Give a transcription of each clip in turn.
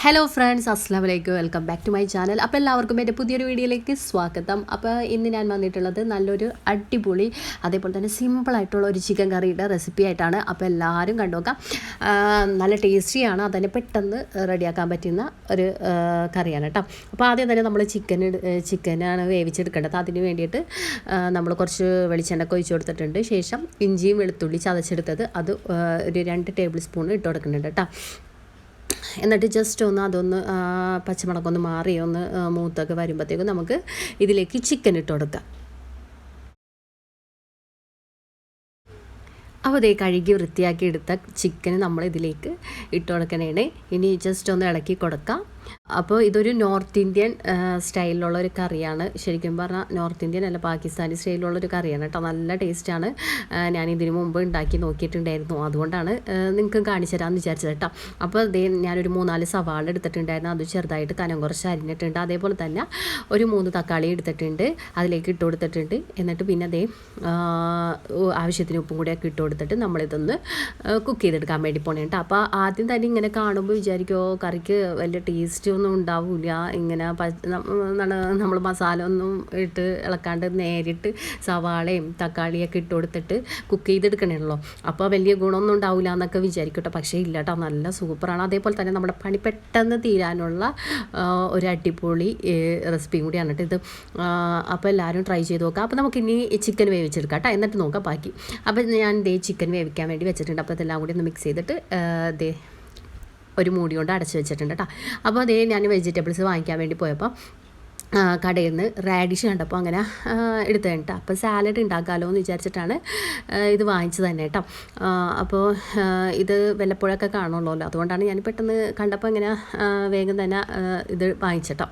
Hello friends അസ്സാം വലൈക്കും welcome back to my channel അപ്പോൾ എല്ലാവർക്കും എന്റെ പുതിയൊരു വീഡിയോയിലേക്ക് സ്വാഗതം. അപ്പോൾ ഇന്ന് ഞാൻ വന്നിട്ടുള്ളത് നല്ലൊരു അടിപൊളി അതേപോലെ തന്നെ സിമ്പിളായിട്ടുള്ള ഒരു ചിക്കൻ കറിയുടെ റെസിപ്പി ആയിട്ടാണ്. അപ്പോൾ എല്ലാവരും കണ്ടുനോക്കാം നല്ല ടേസ്റ്റിയാണ് അതന്നെ പെട്ടെന്ന് റെഡിയാക്കാൻ പറ്റുന്ന ഒരു കറിയാണ് കേട്ടോ. അപ്പോൾ ആദ്യം തന്നെ നമ്മൾ ചിക്കൻ ചിക്കനാണ് വേവിച്ചെടുക്കേണ്ടത്. അതിന് വേണ്ടിയിട്ട് നമ്മൾ കുറച്ച് വെളിച്ചെണ്ണ ഒഴിച്ചു കൊടുത്തിട്ടുണ്ട്. ശേഷം ഇഞ്ചിയും വെളുത്തുള്ളി ചതച്ചെടുത്തത്. അത് ഒരു രണ്ട് ടേബിൾ സ്പൂൺ ഇട്ട് കൊടുക്കുന്നുണ്ട് കേട്ടോ. എന്നിട്ട് ജസ്റ്റ് ഒന്ന് അതൊന്ന് പച്ചമുളകൊന്ന് മാറി ഒന്ന് മൂത്തൊക്കെ വരുമ്പോഴത്തേക്കും നമുക്ക് ഇതിലേക്ക് ചിക്കൻ ഇട്ട് കൊടുക്കാം. അപ്പോൾ അതേ കഴുകി വൃത്തിയാക്കി എടുത്ത ചിക്കൻ നമ്മൾ ഇതിലേക്ക് ഇട്ട് കൊടുക്കണേണ്. ഇനി ജസ്റ്റ് ഒന്ന് ഇളക്കി കൊടുക്കാം. അപ്പോൾ ഇതൊരു നോർത്ത് ഇന്ത്യൻ സ്റ്റൈലിലുള്ള ഒരു കറിയാണ്. ശരിക്കും പറഞ്ഞാൽ നോർത്ത് ഇന്ത്യൻ അല്ല പാകിസ്ഥാനി സ്റ്റൈലിലുള്ള ഒരു കറിയാണ് കേട്ടോ. നല്ല ടേസ്റ്റാണ് ഞാൻ ഇതിനു മുമ്പ് ഉണ്ടാക്കി നോക്കിയിട്ടുണ്ടായിരുന്നു. അതുകൊണ്ടാണ് നിങ്ങൾക്ക് കാണിച്ചു തരാമെന്ന് വിചാരിച്ചത് കേട്ടോ. അപ്പോൾ ദേ ഞാനൊരു മൂന്നാൽ സവാള എടുത്തിട്ടുണ്ടായിരുന്നു. അത് ചെറുതായിട്ട് കനം കുറച്ച് അരിഞ്ഞിട്ടുണ്ട്. അതേപോലെ തന്നെ ഒരു മൂന്ന് തക്കാളി എടുത്തിട്ടുണ്ട്. അതിലേക്ക് ഇട്ട് കൊടുത്തിട്ടുണ്ട്. എന്നിട്ട് പിന്നെ അതേ ആവശ്യത്തിന് ഉപ്പും കൂടിയൊക്കെ ഇട്ട് കൊടുത്തിട്ട് നമ്മളിതൊന്ന് കുക്ക് ചെയ്തെടുക്കാൻ വേണ്ടി പോണേ കേട്ടോ അപ്പോൾ ആദ്യം തന്നെ ഇങ്ങനെ കാണുമ്പോൾ വിചാരിക്കുമോ കറിക്ക് വലിയ ടേസ്റ്റ് ഒന്നും ഉണ്ടാവില്ല ഇങ്ങനെ നമ്മൾ മസാല ഒന്നും ഇട്ട് ഇളക്കാണ്ട് നേരിട്ട് സവാളയും തക്കാളിയൊക്കെ ഇട്ട് കൊടുത്തിട്ട് കുക്ക് ചെയ്തെടുക്കണമല്ലോ അപ്പോൾ വലിയ ഗുണമൊന്നും ഉണ്ടാവില്ല എന്നൊക്കെ വിചാരിക്കട്ടെ. പക്ഷേ ഇല്ല കേട്ടോ നല്ല സൂപ്പറാണ്. അതേപോലെ തന്നെ നമ്മുടെ പണി പെട്ടെന്ന് തീരാനുള്ള ഒരു അടിപൊളി റെസിപ്പിയും കൂടിയാണ് കേട്ടോ ഇത്. അപ്പോൾ എല്ലാവരും ട്രൈ ചെയ്ത് നോക്കാം. അപ്പോൾ നമുക്ക് ഇനി ചിക്കൻ വേവിച്ചെടുക്കാം കേട്ടോ എന്നിട്ട് നോക്കാം ബാക്കി. അപ്പോൾ ഞാൻ ദേ ചിക്കൻ വേവിക്കാൻ വേണ്ടി വെച്ചിട്ടുണ്ട്. അപ്പോൾ ഇതെല്ലാം കൂടി ഒന്ന് മിക്സ് ചെയ്തിട്ട് ദേ ഒരു മൂടി കൊണ്ട് അടച്ച് വെച്ചിട്ടുണ്ട് കേട്ടോ അപ്പോൾ അതേ ഞാൻ വെജിറ്റബിൾസ് വാങ്ങിക്കാൻ വേണ്ടി പോയപ്പോൾ കടയിൽ നിന്ന് റാഡിഷ് കണ്ടപ്പോൾ അങ്ങനെ എടുത്തു കഴിഞ്ഞാൽ അപ്പോൾ സാലഡ് ഉണ്ടാക്കാമല്ലോ എന്ന് വിചാരിച്ചിട്ടാണ് ഇത് വാങ്ങിച്ചത് തന്നെ കേട്ടോ അപ്പോൾ ഇത് വല്ലപ്പോഴൊക്കെ കാണുള്ളൂല്ലോ. അതുകൊണ്ടാണ് ഞാൻ പെട്ടെന്ന് കണ്ടപ്പോൾ ഇങ്ങനെ വേഗം തന്നെ ഇത് വാങ്ങിച്ചിട്ടോ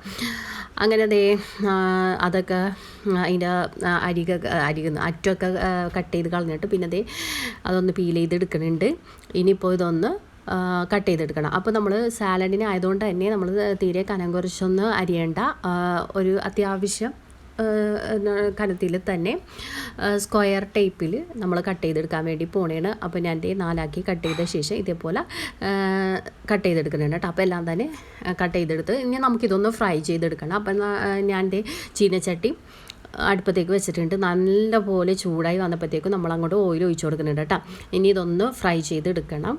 അങ്ങനെ അതേ അതൊക്കെ അതിന്റെ അരിക അരികുന്ന അറ്റമൊക്കെ കട്ട് ചെയ്ത് കളഞ്ഞിട്ട് പിന്നെ അതേ അതൊന്ന് പീൽ ചെയ്തെടുക്കുന്നുണ്ട് ഇനിയിപ്പോൾ ഇതൊന്ന് കട്ട് ചെയ്തെടുക്കണം. അപ്പോൾ നമ്മൾ സാലഡിന് ആയതുകൊണ്ട് തന്നെ നമ്മൾ തീരെ കനം കുറച്ചൊന്ന് അരിയേണ്ട. ഒരു അത്യാവശ്യം കനത്തിൽ തന്നെ സ്ക്വയർ ടൈപ്പിൽ നമ്മൾ കട്ട് ചെയ്തെടുക്കാൻ വേണ്ടി പോണേണ്. അപ്പോൾ ഞാൻ ദേ നാലാക്കി കട്ട് ചെയ്ത ശേഷം ഇതേപോലെ കട്ട് ചെയ്തെടുക്കുന്നുണ്ട് കേട്ടോ അപ്പോൾ എല്ലാം തന്നെ കട്ട് ചെയ്തെടുത്ത് ഇനി നമുക്കിതൊന്ന് ഫ്രൈ ചെയ്തെടുക്കണം. അപ്പം ഞാൻ ചീനച്ചട്ടി അടുപ്പത്തേക്ക് വെച്ചിട്ടുണ്ട്. നല്ലപോലെ ചൂടായി വന്നപ്പോഴത്തേക്കും നമ്മൾ അങ്ങോട്ട് ഓയിൽ ഒഴിച്ചു കൊടുക്കുന്നുണ്ട് കേട്ടോ ഇനി ഇതൊന്ന് ഫ്രൈ ചെയ്തെടുക്കണം.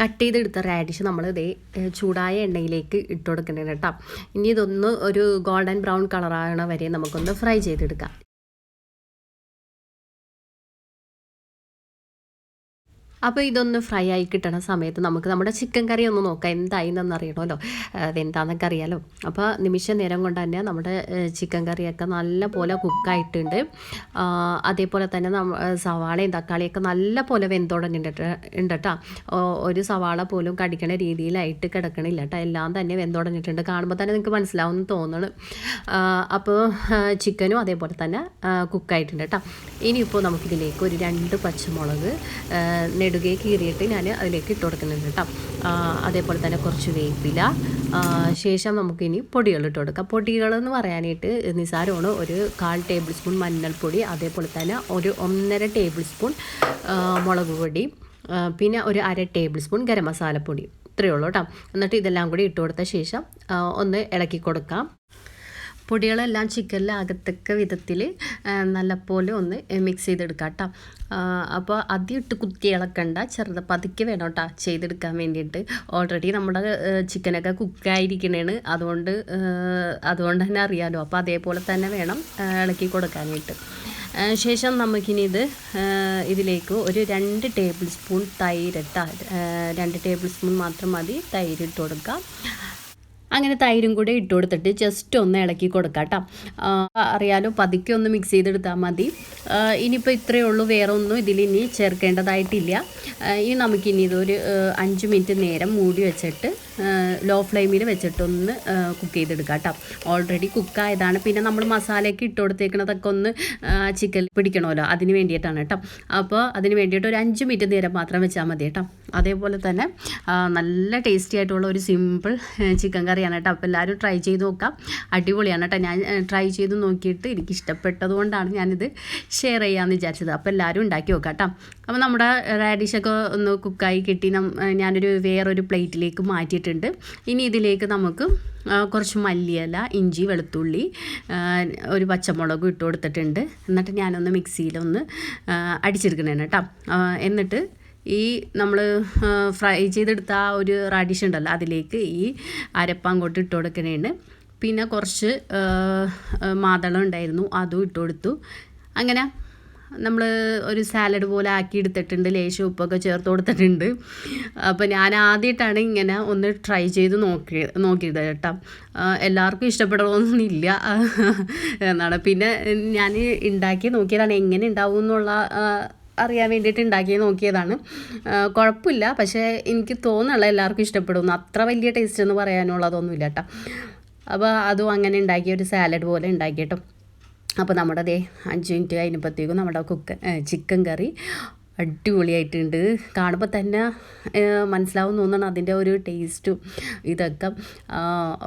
കട്ട് ചെയ്തെടുത്ത റാഡിഷ് നമ്മൾ ഇതേ ചൂടായ എണ്ണയിലേക്ക് ഇട്ട് കൊടുക്കണം കേട്ടോ. ഇനി ഇതൊന്ന് ഒരു ഗോൾഡൻ ബ്രൗൺ കളറാകണ വരെ നമുക്കൊന്ന് ഫ്രൈ ചെയ്തെടുക്കാം. അപ്പോൾ ഇതൊന്ന് ഫ്രൈ ആയി കിട്ടണ സമയത്ത് നമുക്ക് നമ്മുടെ ചിക്കൻ കറി ഒന്ന് നോക്കാം. എന്തായി എന്നൊന്ന് അറിയണമല്ലോ അതെന്താണെന്നൊക്കെ അറിയാലോ. അപ്പോൾ നിമിഷ നേരം കൊണ്ട് തന്നെ നമ്മുടെ ചിക്കൻ കറിയൊക്കെ നല്ല പോലെ കുക്കായിട്ടുണ്ട് അതേപോലെ തന്നെ സവാളയും തക്കാളിയൊക്കെ നല്ല പോലെ വെന്തുടങ്ങിണ്ട് ഉണ്ട് കേട്ടോ ഒരു സവാള പോലും കടിക്കണ രീതിയിലായിട്ട് കിടക്കണില്ല കേട്ടോ എല്ലാം തന്നെ വെന്തുടങ്ങിയിട്ടുണ്ട്. കാണുമ്പോൾ തന്നെ നിങ്ങൾക്ക് മനസ്സിലാവും തോന്നണം. അപ്പോൾ ചിക്കനും അതേപോലെ തന്നെ കുക്കായിട്ടുണ്ട് കേട്ടോ ഇനിയിപ്പോൾ നമുക്കിതിലേക്ക് ഒരു രണ്ട് പച്ചമുളക് ആ, നെടുകെ കീറിയിട്ട് ഞാൻ അതിലേക്ക് ഇട്ട് കൊടുക്കുന്നുണ്ട് കേട്ടോ അതേപോലെ തന്നെ കുറച്ച് വേപ്പില. ശേഷം നമുക്കിനി പൊടികൾ ഇട്ട് കൊടുക്കാം. പൊടികളെന്ന് പറയാനായിട്ട് നിസാരമാണ് ഒരു കാൽ ടേബിൾ സ്പൂൺ മഞ്ഞൾപ്പൊടി അതേപോലെ തന്നെ ഒരു ഒന്നര ടേബിൾ സ്പൂൺ മുളക് പൊടി പിന്നെ ഒരു അര ടേബിൾ സ്പൂൺ ഗരം മസാലപ്പൊടി. ഇത്രയേ ഉള്ളൂ കേട്ടോ എന്നിട്ട് ഇതെല്ലാം കൂടി ഇട്ട് കൊടുത്ത ശേഷം ഒന്ന് ഇളക്കി കൊടുക്കാം. പൊടികളെല്ലാം ചിക്കനിൽ അകത്തക്ക വിധത്തിൽ നല്ലപോലെ ഒന്ന് മിക്സ് ചെയ്തെടുക്കാം കേട്ടോ അപ്പോൾ അതിട്ട് കുത്തി ഇളക്കണ്ട ചെറുത് പതുക്കെ വേണം കേട്ടോ ചെയ്തെടുക്കാൻ വേണ്ടിയിട്ട്. ഓൾറെഡി നമ്മുടെ ചിക്കനൊക്കെ കുക്കായിരിക്കണേണ് അതുകൊണ്ട് അതുകൊണ്ട് തന്നെ അറിയാമല്ലോ അപ്പോൾ അതേപോലെ തന്നെ വേണം ഇളക്കി കൊടുക്കാനായിട്ട്. ശേഷം നമുക്കിനി ഇത് ഇതിലേക്ക് ഒരു രണ്ട് ടേബിൾ സ്പൂൺ തൈരിട്ട രണ്ട് ടേബിൾ സ്പൂൺ മാത്രം മതി തൈരിട്ട് കൊടുക്കാം. അങ്ങനെ തൈരും കൂടെ ഇട്ട് കൊടുത്തിട്ട് ജസ്റ്റ് ഒന്ന് ഇളക്കി കൊടുക്കാം കേട്ടോ അറിയാലോ പതുക്കെ ഒന്ന് മിക്സ് ചെയ്തെടുത്താൽ മതി. ഇനിയിപ്പോൾ ഇത്രയേ ഉള്ളൂ. വേറെ ഒന്നും ഇതിലിനി ചേർക്കേണ്ടതായിട്ടില്ല. ഇനി നമുക്കിനി ഇതൊരു അഞ്ച് മിനിറ്റ് നേരം മൂടി വെച്ചിട്ട് ലോ ഫ്ലെയിമിൽ വെച്ചിട്ടൊന്ന് കുക്ക് ചെയ്തെടുക്കാം കേട്ടോ ഓൾറെഡി കുക്കായതാണ് പിന്നെ നമ്മൾ മസാലയൊക്കെ ഇട്ട് കൊടുത്തേക്കണതൊക്കെ ഒന്ന് ചിക്കൻ പിടിക്കണമല്ലോ. അതിന് വേണ്ടിയിട്ടാണ് കേട്ടോ അപ്പോൾ അതിന് വേണ്ടിയിട്ട് ഒരു അഞ്ച് മിനിറ്റ് നേരം മാത്രം വെച്ചാൽ മതി കേട്ടോ അതേപോലെ തന്നെ നല്ല ടേസ്റ്റി ആയിട്ടുള്ള ഒരു സിമ്പിൾ ചിക്കൻ കറിയാണ് കേട്ടോ അപ്പോൾ എല്ലാവരും ട്രൈ ചെയ്ത് നോക്കാം. അടിപൊളിയാണ് കേട്ടോ ഞാൻ ട്രൈ ചെയ്ത് നോക്കിയിട്ട് എനിക്ക് ഇഷ്ടപ്പെട്ടതുകൊണ്ടാണ് ഞാനിത് ഷെയർ ചെയ്യാമെന്ന് വിചാരിച്ചത്. അപ്പോൾ എല്ലാവരും ഉണ്ടാക്കി നോക്കാം കേട്ടോ. അപ്പോൾ നമ്മുടെ റാഡിഷൊക്കെ ഒന്ന് കുക്കായി കിട്ടി. ഞാനൊരു വേറൊരു പ്ലേറ്റിലേക്ക് മാറ്റിയിട്ടുണ്ട്. ഇനി ഇതിലേക്ക് നമുക്ക് കുറച്ച് മല്ലിയില ഇഞ്ചി വെളുത്തുള്ളി ഒരു പച്ചമുളകും ഇട്ട് കൊടുത്തിട്ടുണ്ട്. എന്നിട്ട് ഞാനൊന്ന് മിക്സിയിലൊന്ന് അടിച്ചെടുക്കണേണ് കേട്ടോ. എന്നിട്ട് ഈ നമ്മൾ ഫ്രൈ ചെയ്തെടുത്ത ആ ഒരു റാഡിഷ് ഉണ്ടല്ലോ അതിലേക്ക് ഈ അരപ്പാൻ അങ്ങോട്ട് ഇട്ട് കൊടുക്കണേണ് പിന്നെ കുറച്ച് മാതളം ഉണ്ടായിരുന്നു അതും ഇട്ട് കൊടുത്തു. അങ്ങനെ നമ്മൾ ഒരു സാലഡ് പോലെ ആക്കി എടുത്തിട്ടുണ്ട് ലേശം ഉപ്പൊക്കെ ചേർത്ത് കൊടുത്തിട്ടുണ്ട്. അപ്പോൾ ഞാൻ ആദ്യമായിട്ടാണ് ഇങ്ങനെ ഒന്ന് ട്രൈ ചെയ്ത് നോക്കി നോക്കിയത് കേട്ടോ. എല്ലാവർക്കും ഇഷ്ടപ്പെടണമെന്നില്ല എന്നാണ്. പിന്നെ ഞാൻ ഉണ്ടാക്കി നോക്കിയതാണ് എങ്ങനെ ഉണ്ടാവും എന്നുള്ള അറിയാൻ വേണ്ടിയിട്ട് ഉണ്ടാക്കി നോക്കിയതാണ്. കുഴപ്പമില്ല. പക്ഷേ എനിക്ക് തോന്നുന്നുള്ള എല്ലാവർക്കും ഇഷ്ടപ്പെടുന്നു. അത്ര വലിയ ടേസ്റ്റ് എന്ന് പറയാനുള്ളതൊന്നുമില്ല കേട്ടോ. അപ്പോൾ അതും അങ്ങനെ ഉണ്ടാക്കിയ ഒരു സാലഡ് പോലെ ഉണ്ടാക്കി കേട്ടോ അപ്പോൾ നമ്മുടെ അതേ അഞ്ച് മിനിറ്റ് കഴിഞ്ഞപ്പോഴത്തേക്കും നമ്മുടെ കുക്ക് ചിക്കൻ കറി അടിപൊളിയായിട്ടുണ്ട്. കാണുമ്പോൾ തന്നെ മനസ്സിലാവും തോന്നണം അതിന്റെ ഒരു ടേസ്റ്റും ഇതൊക്കെ.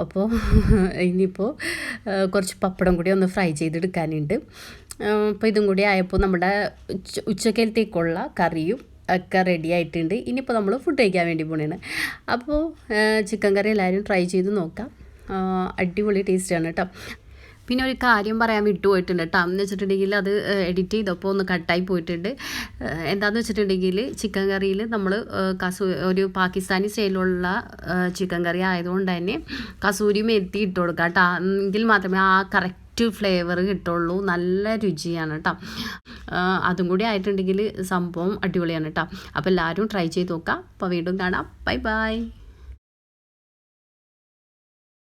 അപ്പോൾ ഇനിയിപ്പോൾ കുറച്ച് പപ്പടം കൂടി ഒന്ന് ഫ്രൈ ചെയ്തെടുക്കാനുണ്ട്. അപ്പോൾ ഇതും കൂടി ആയപ്പോൾ നമ്മുടെ ഉച്ചക്കലത്തേക്കുള്ള കറിയും ഒക്കെ റെഡി ആയിട്ടുണ്ട്. ഇനിയിപ്പോൾ നമ്മൾ ഫുഡ് കഴിക്കാൻ വേണ്ടി പോണേണ്. അപ്പോൾ ചിക്കൻ കറി എല്ലാവരും ട്രൈ ചെയ്ത് നോക്കാം. അടിപൊളി ടേസ്റ്റാണ് കേട്ടോ. പിന്നെ ഒരു കാര്യം പറയാൻ വിട്ടുപോയിട്ടുണ്ട് കേട്ടോ. എന്ന് വെച്ചിട്ടുണ്ടെങ്കിൽ അത് എഡിറ്റ് ചെയ്തപ്പോൾ ഒന്ന് കട്ടായി പോയിട്ടുണ്ട്. എന്താണെന്ന് വെച്ചിട്ടുണ്ടെങ്കിൽ ചിക്കൻ കറിയിൽ നമ്മൾ കസൂ ഒരു പാകിസ്ഥാനി സ്റ്റൈലുള്ള ചിക്കൻ കറി ആയതുകൊണ്ട് തന്നെ കസൂരി മെത്തി ഇട്ട് കൊടുക്കുക കേട്ടോ. എങ്കിൽ മാത്രമേ ആ കറക്റ്റ് ഫ്ലേവർ കിട്ടുള്ളൂ. നല്ല രുചിയാണ് കേട്ടോ. അതും കൂടി ആയിട്ടുണ്ടെങ്കിൽ സംഭവം അടിപൊളിയാണ് കേട്ടോ. അപ്പോൾ എല്ലാവരും ട്രൈ ചെയ്ത് നോക്കാം. അപ്പോൾ വീണ്ടും കാണാം. Bye bye.